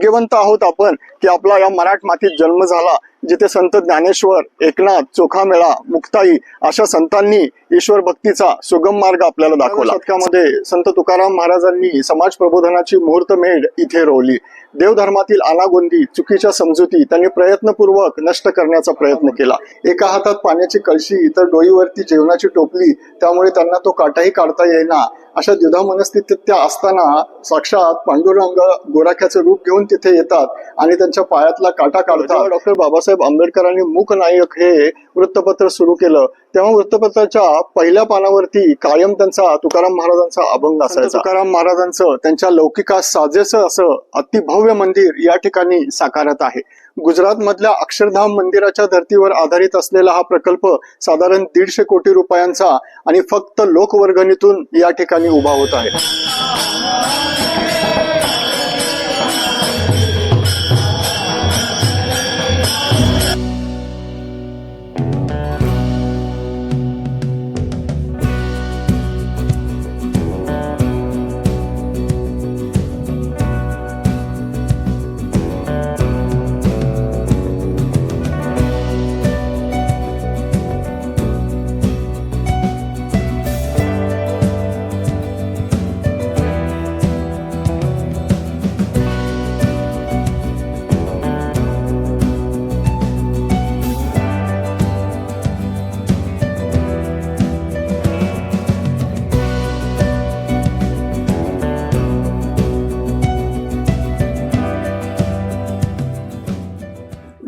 भाग्यवंत आहोत आपण. की आपला या मराठ मातीत जन्म झाला जिथे संत ज्ञानेश्वर एकनाथ चोखामेळा मुक्ताई अशा संतांनी ईश्वर भक्तीचा सुगम मार्ग आपल्याला दाखवला. शतकामध्ये संत तुकाराम महाराजांनी समाज प्रबोधनाची मुहूर्त मेढ इथे रोवली. देवधर्मातील अनागोंदी चुकीच्या समजुती त्यांनी प्रयत्नपूर्वक नष्ट करण्याचा प्रयत्न केला. एका हातात पाण्याची कळशी तर डोईवरती जेवणाची टोपली त्यामुळे त्यांना तो काटाही काढता येईना. अशा द्विधा मनस्थितीत त्या असताना साक्षात पांडुरंग गोराख्याचे रूप घेऊन तिथे येतात आणि त्यांच्या पायातला काटा काढतात डॉक्टर बाबासाहेब आंबेडकरांनी मूक नायक हे वृत्तपत्र सुरू केलं. तेव्हा वृत्तपत्राच्या पहिल्या पानावरती कायम त्यांचा तुकाराम महाराजांचा अभंग असायचा. तुकाराम महाराजांचं त्यांच्या लौकिकास साजेसं असं अतिभव्य मंदिर या ठिकाणी साकारत आहे. गुजरात मधल्या अक्षरधाम मंदिराच्या धर्तीवर आधारित असलेला हा प्रकल्प साधारण दीडशे कोटी रुपयांचा आणि फक्त लोकवर्गणीतून या ठिकाणी उभा होत आहे.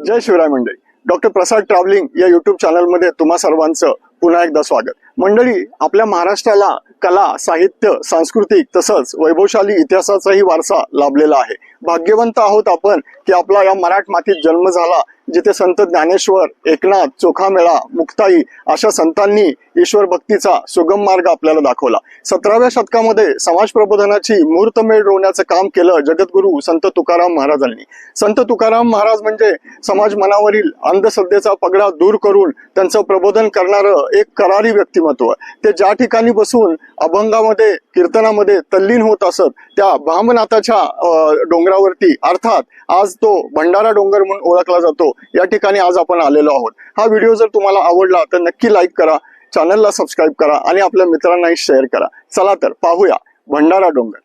जय शिवराय मंडळी. डॉक्टर प्रसाद ट्रॅव्हलिंग या युट्यूब चॅनलमध्ये तुम्हा सर्वांचं पुन्हा एकदा स्वागत. मंडळी आपल्या महाराष्ट्राला कला साहित्य सांस्कृतिक तसंच वैभवशाली इतिहासाचाही वारसा लाभलेला आहे. भाग्यवंत आहोत आपण की आपला या मराठ मातीत जन्म झाला जिथे संत ज्ञानेश्वर एकनाथ चोखामेळा मुक्ताई अशा संतांनी ईश्वर भक्तीचा सुगम मार्ग आपल्याला दाखवला. सतराव्या शतकामध्ये समाज प्रबोधनाची मूर्तमेळ रोवण्याचं काम केलं जगद्गुरू संत तुकाराम महाराजांनी. संत तुकाराम महाराज म्हणजे समाज मनावरील अंधश्रद्धेचा पगडा दूर करून त्यांचं प्रबोधन करणारं एक करारी व्यक्तिमत्व. ते ज्या ठिकाणी बसून अभंगामध्ये कीर्तनामध्ये तल्लीन होत असत त्या भामनाथाच्या डोंगरावरती अर्थात आज तो भंडारा डोंगर म्हणून ओळखला जातो. या ठिकाणी आज आपण आलेलो आहोत. हा व्हिडिओ जर तुम्हाला आवडला तर नक्की लाईक करा चॅनलला सबस्क्राईब करा आणि आपल्या मित्रांनाही शेअर करा. चला तर पाहूया भंडारा डोंगर.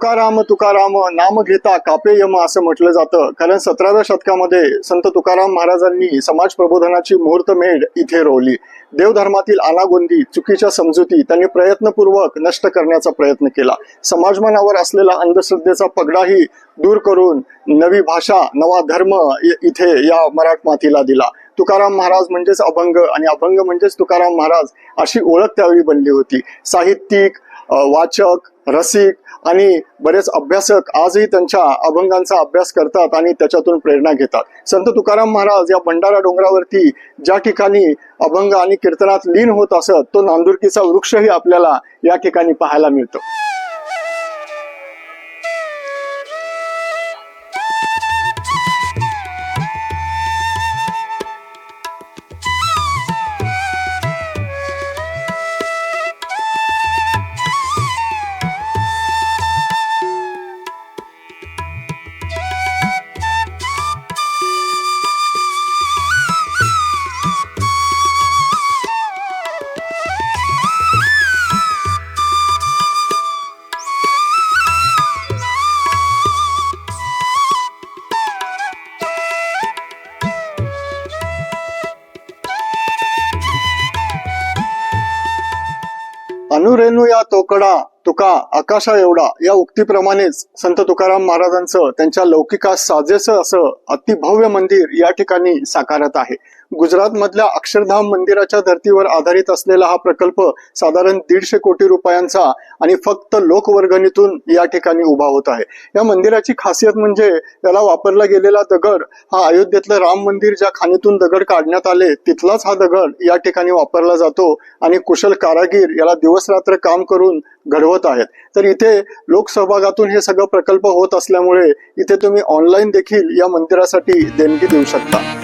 तुकाराम तुकाराम नाम घेता कापे यम असं म्हटलं जातं. कारण सतराव्या शतकामध्ये संत तुकाराम महाराजांनी समाज प्रबोधनाची मुहूर्तमेढ इथे रोवली. देवधर्मातील अनागोंदी चुकीच्या समजुती त्यांनी प्रयत्नपूर्वक नष्ट करण्याचा प्रयत्न केला. समाजमनावर असलेला अंधश्रद्धेचा पगडाही दूर करून नवी भाषा नवा धर्म इ- इथे या मराठ मातीला दिला. तुकाराम महाराज म्हणजेच अभंग आणि अभंग म्हणजेच तुकाराम महाराज अशी ओळख त्यावेळी बनली होती. साहित्यिक वाचक रसिक आणि बरेच अभ्यासक आजही त्यांच्या अभंगांचा अभ्यास करतात आणि त्याच्यातून प्रेरणा घेतात. संत तुकाराम महाराज या भंडारा डोंगरावरती ज्या ठिकाणी अभंग आणि कीर्तनात लीन होत असत तो नांदुरकीचा वृक्षही आपल्याला या ठिकाणी पाहायला मिळतो. अनुरेणू या तोकडा तुका आकाशा एवढा या उक्तीप्रमाणेच संत तुकाराम महाराजांचं त्यांच्या लौकिकास साजेसं असं अतिभव्य मंदिर या ठिकाणी साकारत आहे. गुजरात मधल्या अक्षरधाम मंदिराच्या धर्तीवर आधारित असलेला हा प्रकल्प साधारण दीडशे कोटी रुपयांचा आणि फक्त लोकवर्गणीतून या ठिकाणी उभा होत आहे. या मंदिराची खासियत म्हणजे त्याला वापरला गेलेला दगड हा अयोध्येतलं राम मंदिर ज्या खाणीतून दगड काढण्यात आले तिथलाच हा दगड या ठिकाणी वापरला जातो आणि कुशल कारागीर याला दिवस रात्र काम करून घडवत आहेत. तर इथे लोकसहभागातून हे सगळं प्रकल्प होत असल्यामुळे इथे तुम्ही ऑनलाईन देखील या मंदिरासाठी देणगी देऊ शकता.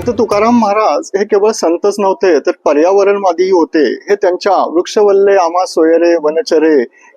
संत तुकाराम महाराज हे केवळ संतच नव्हते तर पर्यावरणवादीही होते हे त्यांच्या वृक्षवल्ले आमा सोयरे वनचरे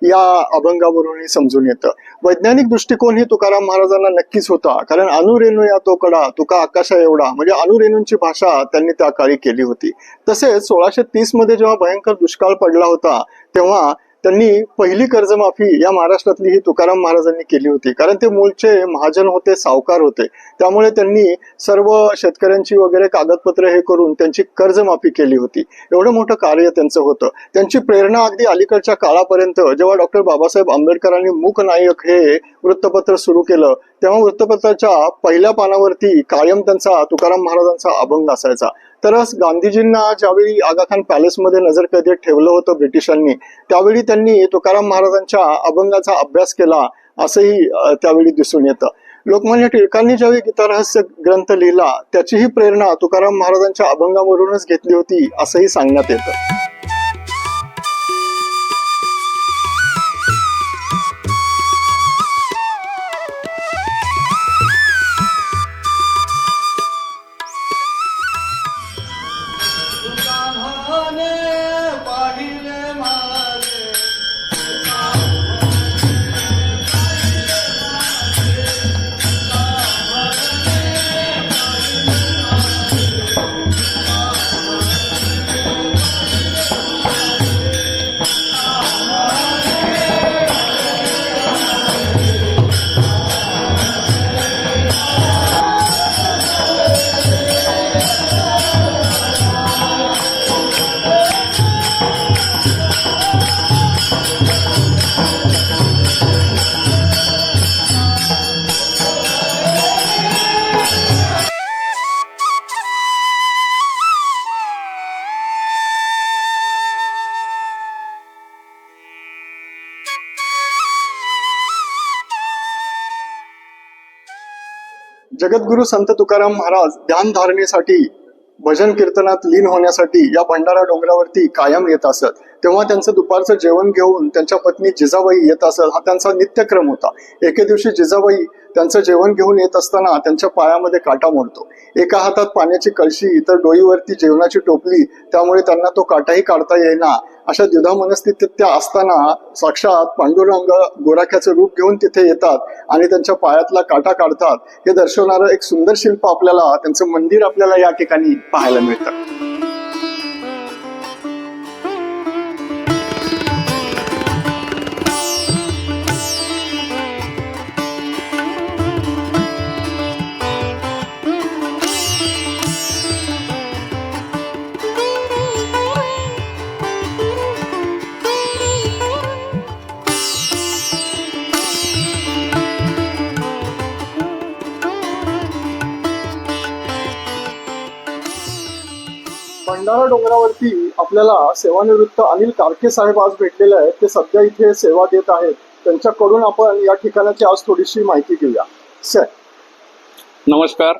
या अभंगावरूनही समजून येतं. वैज्ञानिक दृष्टिकोन ही तुकाराम महाराजांना नक्कीच होता कारण अनुरेणू या तो कडा तुका आकाशा एवढा म्हणजे अनुरेणूंची भाषा त्यांनी त्या काळी केली होती. तसेच सोळाशे तीसमध्ये जेव्हा भयंकर दुष्काळ पडला होता तेव्हा त्यांनी पहिली कर्जमाफी या महाराष्ट्रातली ही तुकाराम महाराजांनी केली होती. कारण ते मूळचे महाजन होते सावकार होते. त्यामुळे त्यांनी सर्व शेतकऱ्यांची वगैरे कागदपत्र हे करून त्यांची कर्जमाफी केली होती. एवढं मोठं कार्य त्यांचं होतं. त्यांची प्रेरणा अगदी अलीकडच्या काळापर्यंत जेव्हा डॉक्टर बाबासाहेब आंबेडकरांनी मूक नायक हे वृत्तपत्र सुरू केलं तेव्हा वृत्तपत्राच्या पहिल्या पानावरती कायम त्यांचा तुकाराम महाराजांचा अभंग असायचा. तरच गांधीजींना ज्यावेळी आगाखान पॅलेसमध्ये नजर कैदेत ठेवलं होतं ब्रिटिशांनी त्यावेळी त्यांनी तुकाराम महाराजांच्या अभंगाचा अभ्यास केला असंही त्यावेळी दिसून येतं. लोकमान्य टिळकांनी ज्यावेळी गीतारहस्य ग्रंथ लिहिला त्याचीही प्रेरणा तुकाराम महाराजांच्या अभंगावरूनच घेतली होती असंही सांगण्यात येतं. जगद्गुरु संत तुकाराम महाराज ध्यान धारणेसाठी भजन कीर्तनात लीन होण्यासाठी या भंडारा डोंगरावरती कायम येत असत. तेव्हा त्यांचं दुपारचं जेवण घेऊन त्यांच्या पत्नी जिजाबाई येत असत. हा त्यांचा नित्यक्रम होता. एके दिवशी जिजाबाई त्यांचं जेवण घेऊन येत असताना त्यांच्या पायामध्ये काटा मोडतो. एका हातात पाण्याची कळशी तर डोईवरती जेवणाची टोपली त्यामुळे त्यांना तो काटाही काढता येईना. अशा द्विधा मनस्थितीत त्या असताना साक्षात पांडुरंग गोराख्याचं रूप घेऊन तिथे येतात आणि त्यांच्या पायातला काटा काढतात. हे दर्शवणारं एक सुंदर शिल्प आपल्याला त्यांचं मंदिर आपल्याला या ठिकाणी पाहायला मिळतं. भंडारा डोंगरावरती आपल्याला सेवानिवृत्त अनिल कारके साहेब आज भेटलेले आहेत. ते सध्या इथे सेवा देत आहेत. त्यांच्याकडून आपण या ठिकाणाची आज थोडीशी माहिती घेऊया. सर. नमस्कार.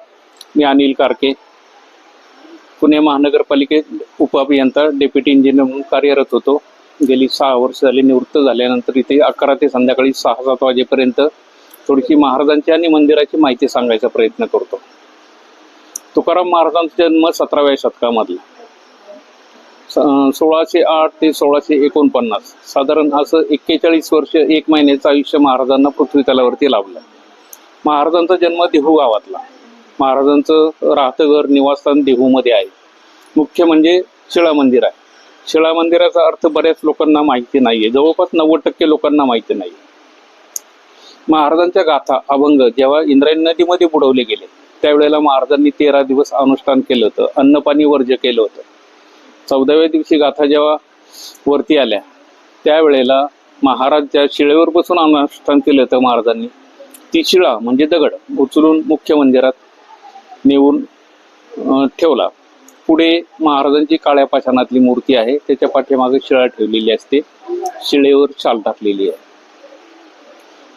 मी अनिल कारके. पुणे महानगरपालिकेत उपअभियंता डेप्युटी इंजिनियर म्हणून कार्यरत होतो. गेली सहा वर्ष झाली निवृत्त झाल्यानंतर इथे अकरा ते संध्याकाळी सहा सात वाजेपर्यंत थोडीशी महाराजांची आणि मंदिराची माहिती सांगायचा प्रयत्न करतो. तुकाराम महाराजांचा जन्म सतराव्या शतकामधला. सोळाशे आठ ते सोळाशे एकोणपन्नास. साधारण असं एक्केचाळीस वर्ष एक महिन्याचं आयुष्य महाराजांना पृथ्वी तलावरती लाभलं. महाराजांचा जन्म देहू गावातला. महाराजांचं राहतं घर निवासस्थान देहूमध्ये आहे. मुख्य म्हणजे शिळा मंदिर आहे. शिळा मंदिराचा अर्थ बऱ्याच लोकांना माहिती नाहीये. जवळपास नव्वद टक्के लोकांना माहिती नाही महाराजांच्या गाथा अभंग जेव्हा इंद्रायणी नदीमध्ये बुडवले गेले त्यावेळेला महाराजांनी तेरा दिवस अनुष्ठान केलं होतं. अन्नपाणी वर्ज केलं होतं. चौदाव्या दिवशी गाथा जेव्हा वरती आल्या त्यावेळेला महाराज ज्या शिळेवर बसून अनुष्ठान केलं होतं महाराजांनी. ती शिळा म्हणजे दगड उचलून मुख्य मंदिरात नेऊन ठेवला. पुढे महाराजांची काळ्या पाषाणातली मूर्ती आहे त्याच्या पाठीमागे शिळा ठेवलेली असते. शिळेवर शाल टाकलेली आहे.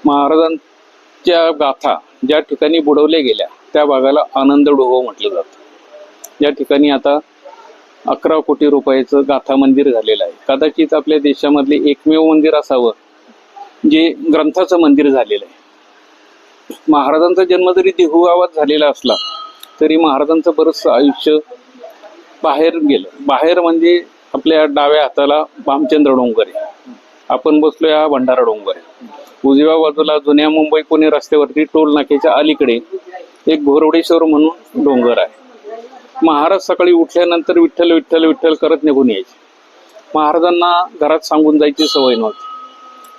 महाराजांच्या गाथा ज्या ठिकाणी बुडवल्या गेल्या त्या भागाला आनंद डोहो म्हटलं जातं. या ठिकाणी आता अकरा कोटी रुपयाचं गाथा मंदिर झालेलं आहे. कदाचित आपल्या देशामधले एकमेव मंदिर असावं जे ग्रंथाचं मंदिर झालेलं आहे. महाराजांचा जन्म जरी देहू गावात झालेला असला तरी महाराजांचं बरंचसं आयुष्य बाहेर गेलं. बाहेर म्हणजे आपल्या डाव्या हाताला भामचंद्र डोंगर आहे. आपण बसलो या भंडारा डोंगर आहे. उजव्या बाजूला जुन्या मुंबई पुणे रस्त्यावरती टोल नाक्याच्या अलीकडे एक घोरवडेश्वर म्हणून डोंगर आहे. महाराज सकाळी उठल्यानंतर विठ्ठल विठ्ठल विठ्ठल करत निघून यायचे. महाराजांना घरात सांगून जायची सवय नव्हती.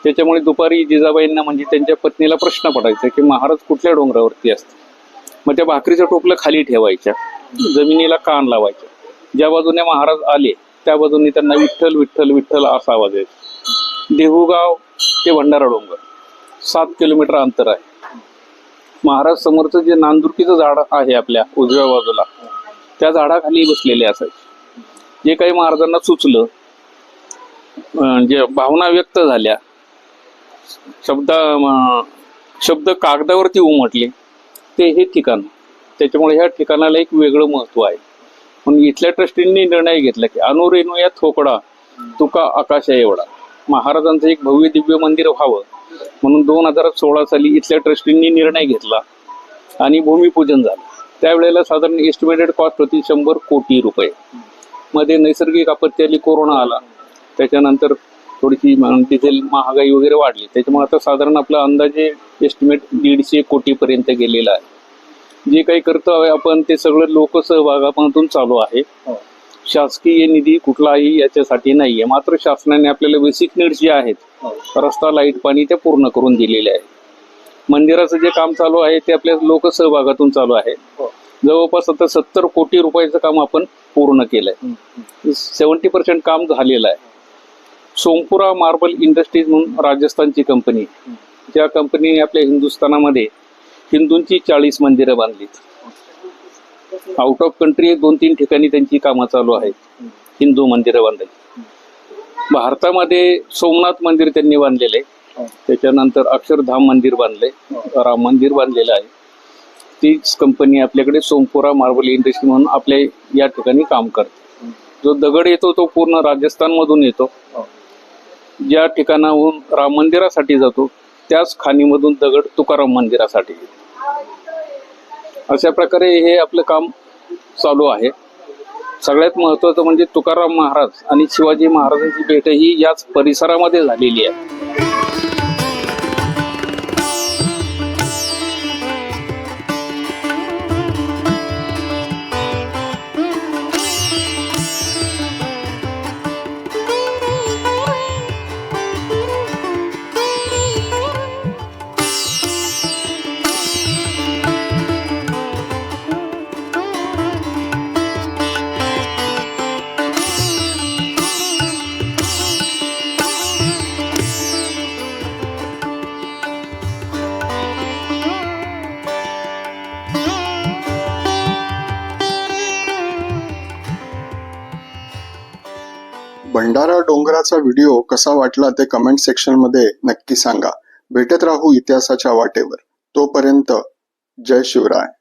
त्याच्यामुळे दुपारी जिजाबाईंना म्हणजे त्यांच्या पत्नीला प्रश्न पडायचा की महाराज कुठल्या डोंगरावरती असते? मग त्या भाकरीचं टोपलं खाली ठेवायच्या. जमिनीला कान लावायच्या ज्या बाजूने महाराज आले त्या बाजूने त्यांना विठ्ठल विठ्ठल विठ्ठल असा आवाज यायचा. देहूगाव ते भंडारा डोंगर. सात किलोमीटर अंतर आहे. महाराज समोरचं जे नांदुरकीचं झाड आहे आपल्या उजव्या बाजूला त्या झाडाखाली बसलेले असायचे. जे काही महाराजांना सुचलं जे भावना व्यक्त झाल्या शब्द शब्द कागदावरती उमटले ते हे ठिकाण. त्याच्यामुळे ह्या ठिकाणाला एक वेगळं महत्त्व आहे. म्हणून इथल्या ट्रस्टींनी निर्णय घेतला की अनुरेणू या थोकडा तुका आकाशा एवढा. महाराजांचं एक भव्य दिव्य मंदिर व्हावं. म्हणून दोन हजार सोळा साली इथल्या ट्रस्टींनी निर्णय घेतला आणि भूमिपूजन झालं. त्यावेळेला साधारण एस्टिमेटेड कॉस्ट होती शंभर कोटी रुपये. मध्ये नैसर्गिक आपत्ती आली कोरोना आला. त्याच्यानंतर थोडीशी डिझेल महागाई वगैरे वाढली. त्याच्यामुळे आता साधारण आपला अंदाजे एस्टिमेट दीडशे कोटीपर्यंत गेलेला आहे. जे काही करतो आपण ते सगळं लोकसहभागामधून चालू आहे. शासकीय निधी कुठलाही याच्यासाठी नाहीये. मात्र शासनाने आपल्याला बेसिक नीड्स जे आहेत रस्ता लाइट पाणी ते पूर्ण करून दिलेले आहे. मंदिराचं जे काम चालू आहे ते आपल्या लोकसहभागातून चालू आहे. जवळपास आता सत्तर कोटी रुपयाचं काम आपण पूर्ण केलंय. सेवन्टी पर्सेंट काम झालेलं आहे. सोमपुरा मार्बल इंडस्ट्रीज म्हणून राजस्थानची कंपनी. ज्या कंपनीने आपल्या हिंदुस्थानामध्ये हिंदूंची चाळीस मंदिरं बांधलीत. आउट ऑफ कंट्री दोन तीन ठिकाणी त्यांची कामं चालू आहेत. हिंदू मंदिरं बांधायची भारतामध्ये सोमनाथ मंदिर त्यांनी बांधलेलं आहे. त्याच्यानंतर अक्षरधाम मंदिर बांधले राम मंदिर बांधलेलं आहे. तीच कंपनी आपल्याकडे सोमपुरा मार्बल इंडस्ट्री म्हणून आपल्या या ठिकाणी काम करते. जो दगड येतो तो पूर्ण राजस्थान मधून येतो ज्या ठिकाणाहून राम मंदिरासाठी जातो त्याच खाणीमधून दगड तुकाराम मंदिरासाठी येतो. अशा प्रकारे हे आपलं काम चालू आहे. सगळ्यात महत्वाचं म्हणजे तुकाराम महाराज आणि शिवाजी महाराजांची भेट ही याच परिसरामध्ये झालेली आहे. भंडारा व्हिडिओ कसा वाटला ते कमेंट सेक्शनमध्ये नक्की सांगा. भेटत राहू इतिहासाच्या वाटेवर. तोपर्यंत जय शिवराय.